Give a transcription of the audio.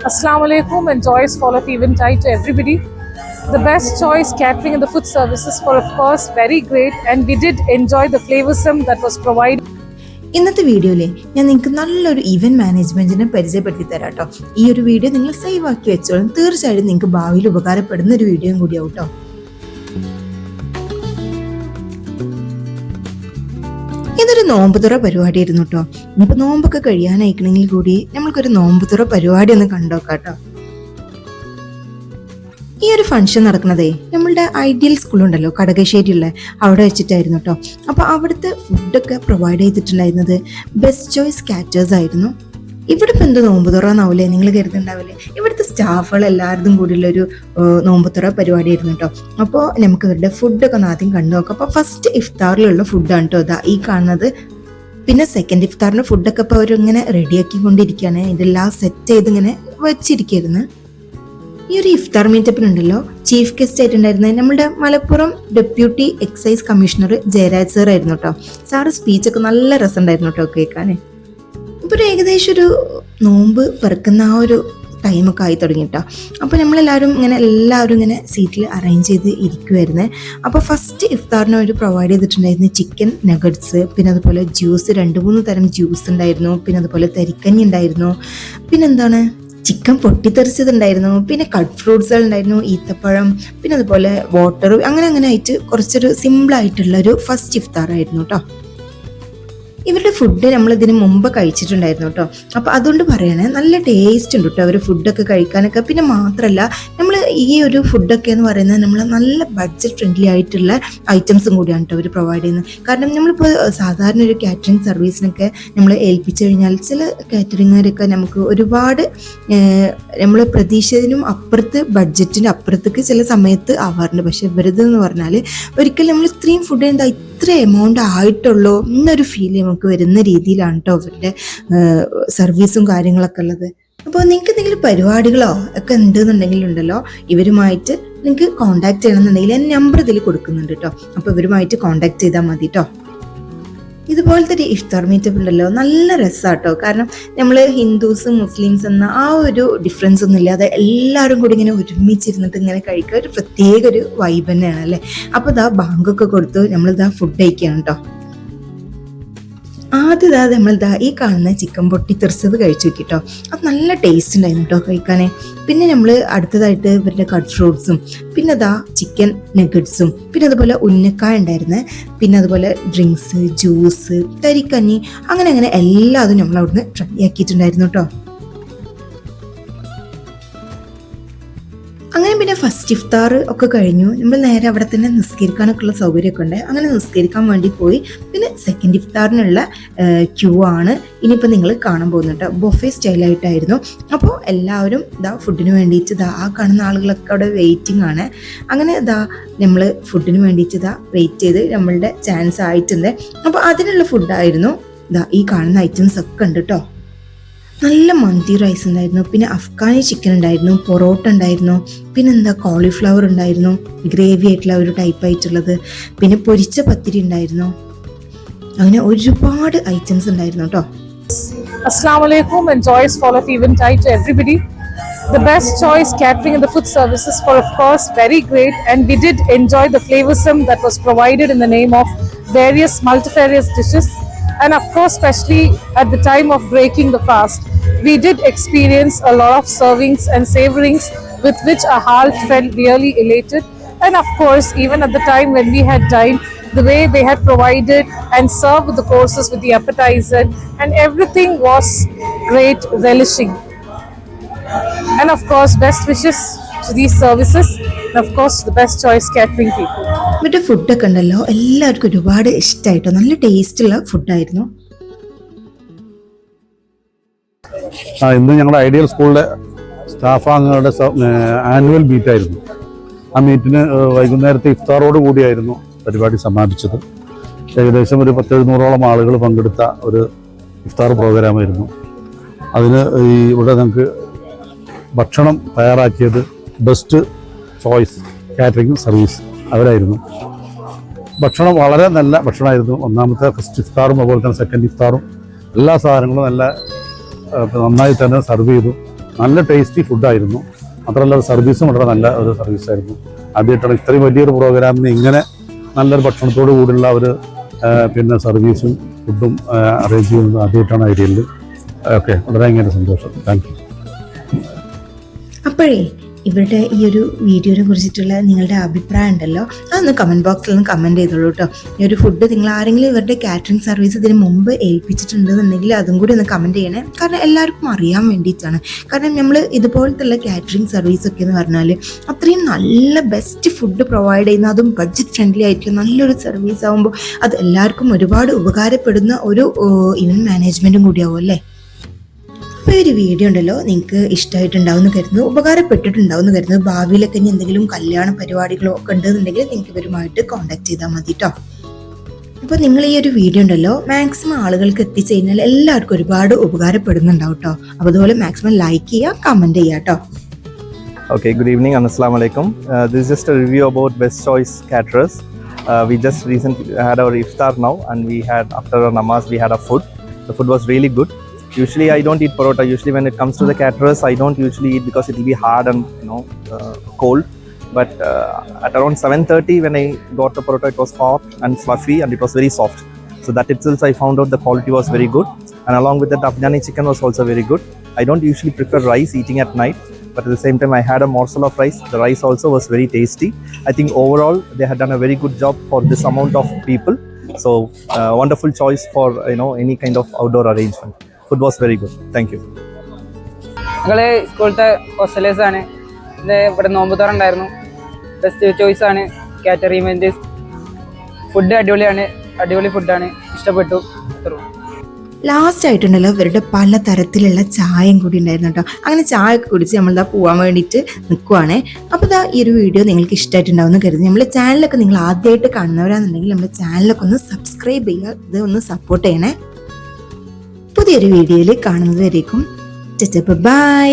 Assalamu alaikum and joyous fall of eventide to everybody. The best choice catering and the food services were of course very great and we did enjoy the flavoursome that was provided. ഇന്നത്തെ വീഡിയോയിലെ ഞാൻ നിങ്ങൾക്ക് നല്ലൊരു event മാനേജ്മെന്റിനെ പരിചയപ്പെടുത്തി തരാം കേട്ടോ ഈ ഒരു വീഡിയോ നിങ്ങൾ സേവ് ആക്കി വെച്ചോളും തീർച്ചയായിട്ടും നിങ്ങൾക്ക് ഭാവിയിൽ ഉപകാരപ്പെടുന്ന ഒരു വീഡിയോയും കൂടിയാവും കേട്ടോ ഇതൊരു പരിപാടി ആയിരുന്നു കേട്ടോ ഇനിയിപ്പോ നോമ്പൊക്കെ കഴിയാനായിക്കണമെങ്കിൽ കൂടി നമ്മൾക്കൊരു നോമ്പുതുറ പരിപാടി ഒന്ന് കണ്ടോക്കാം കേട്ടോ ഈ ഒരു ഫംഗ്ഷൻ നടക്കുന്നതേ നമ്മളുടെ ഐഡിയൽ സ്കൂളുണ്ടല്ലോ കടകശ്ശേരിയുള്ള അവിടെ വെച്ചിട്ടായിരുന്നു കേട്ടോ അപ്പോൾ അവിടുത്തെ ഫുഡൊക്കെ പ്രൊവൈഡ് ചെയ്തിട്ടുണ്ടായിരുന്നത് ബെസ്റ്റ് ചോയ്സ് കാറ്റേഴ്സ് ആയിരുന്നു. ഇവിടെ ഇപ്പം എന്ത് നോമ്പ് എന്നാവില്ലേ നിങ്ങൾ കരുതുന്നുണ്ടാവില്ലേ? ഇവിടുത്തെ സ്റ്റാഫുകൾ എല്ലാവരും കൂടിയുള്ളൊരു തുറ പരിപാടിയായിരുന്നു കേട്ടോ അപ്പോൾ നമുക്ക് ഇവരുടെ ഫുഡൊക്കെ ഒന്ന് ആദ്യം കണ്ടു നോക്കാം അപ്പോൾ ഫസ്റ്റ് ഇഫ്താറിലുള്ള ഫുഡാണ് കേട്ടോ ഇതാ ഈ കാണുന്നത് പിന്നെ സെക്കൻഡ് ഇഫ്താറിന് ഫുഡൊക്കെ ഇപ്പോൾ അവരിങ്ങനെ റെഡിയാക്കി കൊണ്ടിരിക്കുകയാണ് അതിന്റെ എല്ലാം സെറ്റ് ചെയ്ത് ഇങ്ങനെ വെച്ചിരിക്കുന്നു ഈ ഒരു ഇഫ്താർ മീറ്റപ്പിനുണ്ടല്ലോ ചീഫ് ഗസ്റ്റ് ആയിട്ടുണ്ടായിരുന്നത് നമ്മുടെ Malappuram deputy excise commissioner Jayaraj sir ആയിരുന്നു കേട്ടോ. സാറ് സ്പീച്ചൊക്കെ നല്ല രസമുണ്ടായിരുന്നു കേട്ടോ കേൾക്കാൻ ഇപ്പോൾ ഒരു ഏകദേശം ഒരു നോമ്പ് പിറക്കുന്ന ആ ഒരു ടൈമൊക്കെ ആയി തുടങ്ങി കേട്ടോ അപ്പോൾ നമ്മളെല്ലാവരും ഇങ്ങനെ എല്ലാവരും ഇങ്ങനെ സീറ്റിൽ അറേഞ്ച് ചെയ്ത് ഇരിക്കുമായിരുന്നു അപ്പോൾ ഫസ്റ്റ് ഇഫ്താറിന് അവർ പ്രൊവൈഡ് ചെയ്തിട്ടുണ്ടായിരുന്നു ചിക്കൻ നഗറ്റ്സ് പിന്നെ അതുപോലെ ജ്യൂസ് രണ്ട് മൂന്ന് തരം ജ്യൂസ് ഉണ്ടായിരുന്നു. പിന്നെ അതുപോലെ തരിക്കഞ്ഞി ഉണ്ടായിരുന്നു. പിന്നെന്താണ് ചിക്കൻ പൊട്ടിത്തെറിച്ചതുണ്ടായിരുന്നു. പിന്നെ കട്ട് ഫ്രൂട്ട്സുകൾ ഉണ്ടായിരുന്നു. ഈത്തപ്പഴം പിന്നെ അതുപോലെ വാട്ടർ അങ്ങനെ അങ്ങനെ ആയിട്ട് കുറച്ചൊരു ഒരു ഫസ്റ്റ് ഇഫ്താർ ആയിരുന്നു കേട്ടോ ഇവരുടെ ഫുഡ് നമ്മൾ ഇതിന് മുമ്പ് കഴിച്ചിട്ടുണ്ടായിരുന്നു കേട്ടോ. അപ്പോൾ അതുകൊണ്ട് പറയണേ നല്ല ടേസ്റ്റ് ഉണ്ട് കേട്ടോ അവർ ഫുഡൊക്കെ കഴിക്കാനൊക്കെ. പിന്നെ മാത്രമല്ല നമ്മൾ ഈ ഒരു ഫുഡൊക്കെ എന്ന് പറയുന്നത് നമ്മൾ നല്ല ബഡ്ജറ്റ് ഫ്രണ്ട്ലി ആയിട്ടുള്ള ഐറ്റംസും കൂടിയാണ് കേട്ടോ അവർ പ്രൊവൈഡ് ചെയ്യുന്നത്. കാരണം നമ്മളിപ്പോൾ സാധാരണ ഒരു കാറ്ററിംഗ് സർവീസിനൊക്കെ നമ്മൾ ഏൽപ്പിച്ചു കഴിഞ്ഞാൽ ചില കാറ്ററിങ്ങുകാരൊക്കെ നമുക്ക് ഒരുപാട് നമ്മൾ പ്രതീക്ഷിച്ചതിനും അപ്പുറത്ത് ബഡ്ജറ്റിന്റെ അപ്പുറത്തേക്ക് ചില സമയത്ത് ആവാറുണ്ട്. പക്ഷേ എന്ന് പറഞ്ഞാൽ ഒരിക്കലും നമ്മൾ ഇത്രയും ഫുഡ് എന്താ ഇത്ര എമൗണ്ട് ആയിട്ടുള്ളൂ എന്നൊരു ഫീൽ നമുക്ക് വരുന്ന രീതിയിലാണ് കേട്ടോ അവരുടെ സർവീസും കാര്യങ്ങളൊക്കെ ഉള്ളത്. അപ്പോൾ നിങ്ങൾക്ക് എന്തെങ്കിലും പരിപാടികളോ ഒക്കെ ഉണ്ടെന്നുണ്ടെങ്കിൽ ഉണ്ടല്ലോ ഇവരുമായിട്ട് നിങ്ങൾക്ക് കോൺടാക്ട് ചെയ്യണമെന്നുണ്ടെങ്കിൽ ഞാൻ നമ്പർ ഇതിൽ കൊടുക്കുന്നുണ്ട് കേട്ടോ അപ്പോൾ ഇവരുമായിട്ട് കോൺടാക്ട് ചെയ്താൽ മതി കേട്ടോ ഇതുപോലത്തെ ഒരു ഇഫ്താർ മീറ്റപ്പ് ഉണ്ടല്ലോ നല്ല രസമാട്ടോ കാരണം നമ്മൾ ഹിന്ദുസ് മുസ്ലിംസ് എന്ന ആ ഒരു ഡിഫറൻസ് ഒന്നും ഇല്ലാതെ എല്ലാവരും കൂടി ഇങ്ങനെ ഒരുമിച്ചിരുന്നിട്ട് ഇങ്ങനെ കഴിക്കുക ഒരു പ്രത്യേക ഒരു വൈബ് തന്നെയാണ് അല്ലേ? അപ്പോൾ ഇതാ ബാങ്കൊക്കെ കൊടുത്തു നമ്മളിതാ ഫുഡ് കഴിക്കുകയാണ് കേട്ടോ ആദ്യം നമ്മൾ ദാ ഈ കാണുന്ന ചിക്കൻ പൊട്ടി തെറിച്ചത് കഴിച്ചു നോക്കിട്ടോ. അത് നല്ല ടേസ്റ്റ് ഉണ്ടായിരുന്നു കേട്ടോ കഴിക്കാനേ. പിന്നെ നമ്മൾ അടുത്തതായിട്ട് ഇവരുടെ കട്ട് ഫ്രൂട്ട്സും പിന്നെ അതാ ചിക്കൻ നെഗറ്റ്സും പിന്നെ അതുപോലെ ഉന്നക്കായ ഉണ്ടായിരുന്നു. പിന്നെ അതുപോലെ ഡ്രിങ്ക്സ് ജ്യൂസ് തരിക്കഞ്ഞി അങ്ങനെ അങ്ങനെ എല്ലാതും നമ്മൾ അവിടുന്ന് ട്രൈ ആക്കിയിട്ടുണ്ടായിരുന്നു കേട്ടോ ഫസ്റ്റ് ഇഫ്താർ ഒക്കെ കഴിഞ്ഞു. നമ്മൾ നേരെ അവിടെ തന്നെ നിസ്കരിക്കാനൊക്കെയുള്ള സൗകര്യമൊക്കെ ഉണ്ട്. അങ്ങനെ നിസ്കരിക്കാൻ വേണ്ടി പോയി. പിന്നെ സെക്കൻഡ് ഇഫ്താറിനുള്ള ക്യൂ ആണ് ഇനിയിപ്പോൾ നിങ്ങൾ കാണാൻ പോകുന്നുണ്ട് ബൊഫെ സ്റ്റൈലായിട്ടായിരുന്നു അപ്പോൾ എല്ലാവരും ഇതാ ഫുഡിന് വേണ്ടിയിട്ട് ഇതാ ആ കാണുന്ന ആളുകളൊക്കെ അവിടെ വെയിറ്റിംഗ് ആണ്. അങ്ങനെ ഇതാ നമ്മൾ ഫുഡിന് വേണ്ടിയിട്ട് ഇതാ വെയിറ്റ് ചെയ്ത് നമ്മളുടെ ചാൻസ് ആയിട്ടുണ്ട്. അപ്പോൾ അതിനുള്ള ഫുഡായിരുന്നു ഇതാ ഈ കാണുന്ന ഐറ്റംസ് ഒക്കെ ഉണ്ട് കേട്ടോ. നല്ല മന്തി റൈസ് ഉണ്ടായിരുന്നു പിന്നെ അഫ്ഗാനി ചിക്കൻ ഉണ്ടായിരുന്നു പൊറോട്ട ഉണ്ടായിരുന്നു പിന്നെ എന്താ കോളിഫ്ലവർ ഉണ്ടായിരുന്നു ഗ്രേവി ആയിട്ടുള്ള ഒരു ടൈപ്പ് ആയിട്ടുള്ളത് പിന്നെ പൊരിച്ച പത്തിരി ഉണ്ടായിരുന്നു അങ്ങനെ ഒരുപാട് ഐറ്റംസ് ഉണ്ടായിരുന്നു കേട്ടോ Assalamu alaikum and joyous fall of eventide to everybody. The best choice catering and the food services for of course very great and we did enjoy the flavorsome that was provided in the name of various multifarious dishes and of course especially at the time of breaking the fast we did experience a lot of servings and savorings with which our heart felt really elated and of course even at the time when we had dined the way they had provided and served the courses with the appetizer and everything was great relishing and of course best wishes to these services and of course the best choice catering people ഇവരുടെ ഫുഡൊക്കെ ഉണ്ടല്ലോ എല്ലാവർക്കും ഒരുപാട് ഇഷ്ടമായിട്ടോ നല്ല ടേസ്റ്റുള്ള ഫുഡായിരുന്നു ആ ഇന്ന് ഞങ്ങളുടെ ഐഡിയൽ സ്കൂളിലെ സ്റ്റാഫ് അംഗങ്ങളുടെ ആനുവൽ മീറ്റ് ആയിരുന്നു ആ മീറ്റിന് വൈകുന്നേരത്തെ ഇഫ്താറോട് കൂടിയായിരുന്നു പരിപാടി സമാപിച്ചത്. ഏകദേശം ഒരു പത്തെഴുന്നൂറോളം ആളുകൾ പങ്കെടുത്ത ഒരു ഇഫ്താർ പ്രോഗ്രാമായിരുന്നു. അതിന് ഈ ഇവിടെ ഞങ്ങൾക്ക് ഭക്ഷണം തയ്യാറാക്കിയത് ബെസ്റ്റ് ചോയ്സ് കാറ്ററിംഗ് സർവീസ് അവരായിരുന്നു. ഭക്ഷണം വളരെ നല്ല ഭക്ഷണമായിരുന്നു. ഒന്നാമത്തെ ഫസ്റ്റ് ഇഫ്താറും അതുപോലെ തന്നെ സെക്കൻഡ് ഇഫ്താറും. എല്ലാ സാധനങ്ങളും നല്ല നന്നായി തന്നെ സർവ് ചെയ്തു. നല്ല ടേസ്റ്റി ഫുഡായിരുന്നു മാത്രമല്ല സർവീസും വളരെ നല്ല ഒരു സർവീസായിരുന്നു ആദ്യമായിട്ടാണ് ഇത്രയും വലിയൊരു പ്രോഗ്രാമിന് ഇങ്ങനെ നല്ലൊരു ഭക്ഷണത്തോടു കൂടിയുള്ള ഒരു പിന്നെ സർവീസും ഫുഡും അറേഞ്ച് ചെയ്യുന്നത് ആദ്യമായിട്ടാണ് ഐഡിയയിൽ. ഓക്കെ വളരെ ഭയങ്കര സന്തോഷം. താങ്ക് യു അപ്പോഴേ ഇവരുടെ ഈ ഒരു വീഡിയോനെ കുറിച്ചിട്ടുള്ള നിങ്ങളുടെ അഭിപ്രായം ഉണ്ടല്ലോ അതൊന്ന് കമന്റ് ബോക്സിൽ ഒന്ന് കമന്റ് ചെയ്തോളൂ കേട്ടോ ഈ ഒരു ഫുഡ് നിങ്ങൾ ആരെങ്കിലും ഇവരുടെ കാറ്ററിംഗ് സർവീസ് ഇതിന് മുമ്പ് ഏൽപ്പിച്ചിട്ടുണ്ടെന്നുണ്ടെങ്കിൽ അതും കൂടി ഒന്ന് കമന്റ് ചെയ്യണേ. കാരണം എല്ലാവർക്കും അറിയാൻ വേണ്ടിയിട്ടാണ്. കാരണം നമ്മൾ ഇതുപോലത്തുള്ള കാറ്ററിംഗ് സർവീസ് ഒക്കെ എന്ന് പറഞ്ഞാൽ അത്രയും നല്ല ബെസ്റ്റ് ഫുഡ് പ്രൊവൈഡ് ചെയ്യുന്ന അതും ബഡ്ജറ്റ് ഫ്രണ്ട്ലി ആയിട്ടുള്ള നല്ലൊരു സർവീസ് ആകുമ്പോൾ അത് എല്ലാവർക്കും ഒരുപാട് ഉപകാരപ്പെടുന്ന ഒരു ഇവന്റ് മാനേജ്മെന്റും കൂടിയാവും അല്ലേ? അപ്പോൾ ഈ ഒരു വീഡിയോ ഉണ്ടല്ലോ നിങ്ങൾക്ക് ഇഷ്ടമായിട്ടുണ്ടാവും എന്ന് കരുതുന്നു ഉപകാരപ്പെട്ടിട്ടുണ്ടാവും എന്ന് കരുതുന്നു ഭാവിയിലൊക്കെ ഇനി എന്തെങ്കിലും കല്യാണ പരിപാടികളോ ഒക്കെ ഉണ്ടെന്നുണ്ടെങ്കിൽ നിങ്ങൾക്ക് ഇവരുമായിട്ട് കോൺടാക്ട് ചെയ്താൽ മതി കേട്ടോ അപ്പോൾ നിങ്ങൾ ഈ ഒരു വീഡിയോ ഉണ്ടല്ലോ മാക്സിമം ആളുകൾക്ക് എത്തിച്ചു കഴിഞ്ഞാൽ എല്ലാവർക്കും ഒരുപാട് ഉപകാരപ്പെടുന്നുണ്ടാവും കേട്ടോ അപ്പോൾ അതുപോലെ മാക്സിമം ലൈക്ക് ചെയ്യുക കമന്റ് ചെയ്യുക കേട്ടോ Okay, good evening and assalamu alaikum. Just this is just a review about Best Choice had our iftar now, and we had after our namaz we had our food. The food was really good. Usually I don't eat parota. Usually when it comes to the caterers, I don't usually eat because it will be hard and you know uh, cold. But uh, at around 7:30 when I got the parota, it was hot and fluffy and it was very soft. So that itself I found out the quality was very good. And along with that, Afghani chicken was also very good. I don't usually prefer rice eating at night but at the same time i had a morsel of rice the rice also was very tasty i think overall they had done a very good job for this amount of people so uh, wonderful choice for you know any kind of outdoor arrangement food was very good thank you ഞങ്ങൾ സ്കൂളത്തെ hostellers ആണ്. ഇത് ഇവിടെ നോമ്പുതോറ ഉണ്ടായിരുന്നു. Best choice ആണ് catering food അടിപൊളിയാണ്. അടിപൊളി ഫുഡാണ് ഇഷ്ടപ്പെട്ടു. ലാസ്റ്റ് ആയിട്ടുണ്ടല്ലോ ഇവരുടെ പല തരത്തിലുള്ള ചായയും കൂടി ഉണ്ടായിരുന്നു കേട്ടോ. അങ്ങനെ ചായ ഒക്കെ കുടിച്ച് നമ്മളിതാ പോകാൻ വേണ്ടിയിട്ട് നിൽക്കുവാണേ അപ്പോൾ ഇതാ ഈ ഒരു വീഡിയോ നിങ്ങൾക്ക് ഇഷ്ടമായിട്ടുണ്ടാവും എന്ന് കരുതി. നമ്മുടെ ചാനലൊക്കെ നിങ്ങൾ ആദ്യമായിട്ട് കാണുന്നവരാണെന്നുണ്ടെങ്കിൽ നമ്മുടെ ചാനലൊക്കെ ഒന്ന് സബ്സ്ക്രൈബ് ചെയ്യുക. ഇത് ഒന്ന് സപ്പോർട്ട് ചെയ്യണേ. പുതിയൊരു വീഡിയോയിൽ കാണുന്നതുവരേക്കും ബൈ.